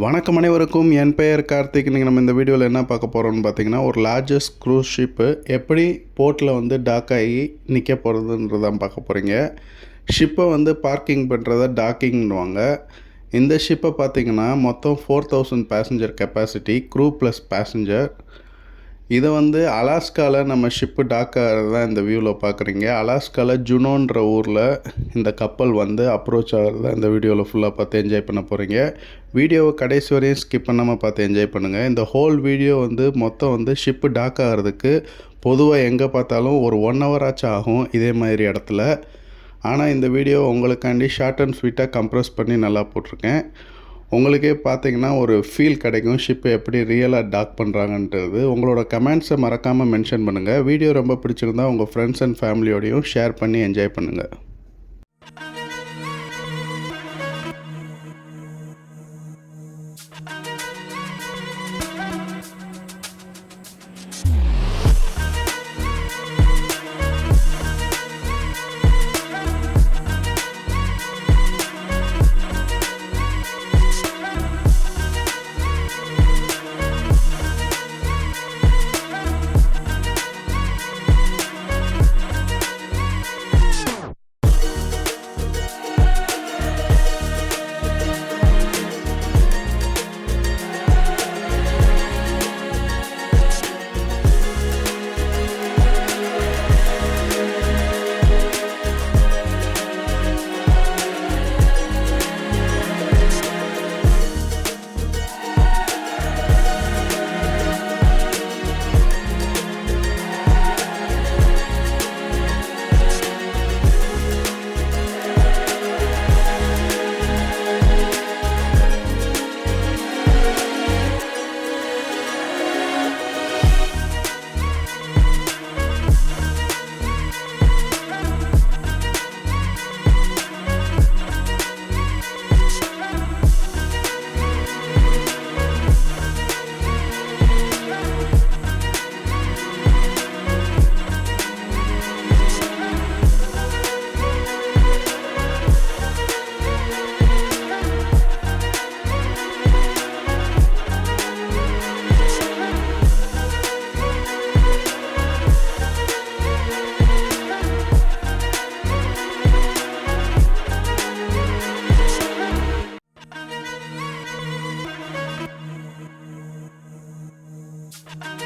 வணக்கம் அனைவருக்கும். என் பெயர் கார்த்திக். நீங்கள் நம்ம இந்த வீடியோவில் என்ன பார்க்க போகிறோம்னு பார்த்தீங்கன்னா ஒரு லார்ஜஸ்ட் க்ரூஸ் ஷிப்பு எப்படி போர்ட்டில் வந்து டாக் ஆகி நிற்க போகிறதுன்றதான் பார்க்க போகிறீங்க ஷிப்பை வந்து பார்க்கிங் பண்ணுறத டாக்கிங்னுவாங்க இந்த ஷிப்பை பார்த்தீங்கன்னா மொத்தம் four thousand passenger capacity crew plus passenger இதை வந்து அலாஸ்காவில் நம்ம ஷிப்பு டாக் தான் இந்த வியூவில் பார்க்குறீங்க. அலாஸ்காவில் ஜுனோன்ற ஊரில் இந்த கப்பல் வந்து அப்ரோச் ஆகிறத இந்த வீடியோவில் ஃபுல்லாக பார்த்து என்ஜாய் பண்ண போகிறீங்க வீடியோவை கடைசி வரையும் ஸ்கிப் பண்ணாமல் பார்த்து என்ஜாய் பண்ணுங்கள் இந்த ஹோல் வீடியோ வந்து மொத்தம் வந்து ஷிப்பு டாக் ஆகிறதுக்கு பொதுவாக எங்கே பார்த்தாலும் ஒரு ஒன் ஹவர் ஆச்சும் ஆகும் இதே மாதிரி இடத்துல. ஆனால் இந்த வீடியோ உங்களுக்காண்டி ஷார்ட் அண்ட் ஸ்வீட்டாக கம்ப்ரஸ் பண்ணி நல்லா போட்டிருக்கேன். உங்களுக்கே பார்த்தீங்கன்னா ஒரு ஃபீல் கிடைக்கும். ஷிப்பை எப்படி ரியலாக டாக் பண்ணுறாங்கன்றது உங்களோட கமெண்ட்ஸை மறக்காமல் மென்ஷன் பண்ணுங்கள் வீடியோ ரொம்ப பிடிச்சிருந்தா உங்கள் ஃப்ரெண்ட்ஸ் அண்ட் ஃபேமிலியோடையும் ஷேர் பண்ணி என்ஜாய் பண்ணுங்கள் I'm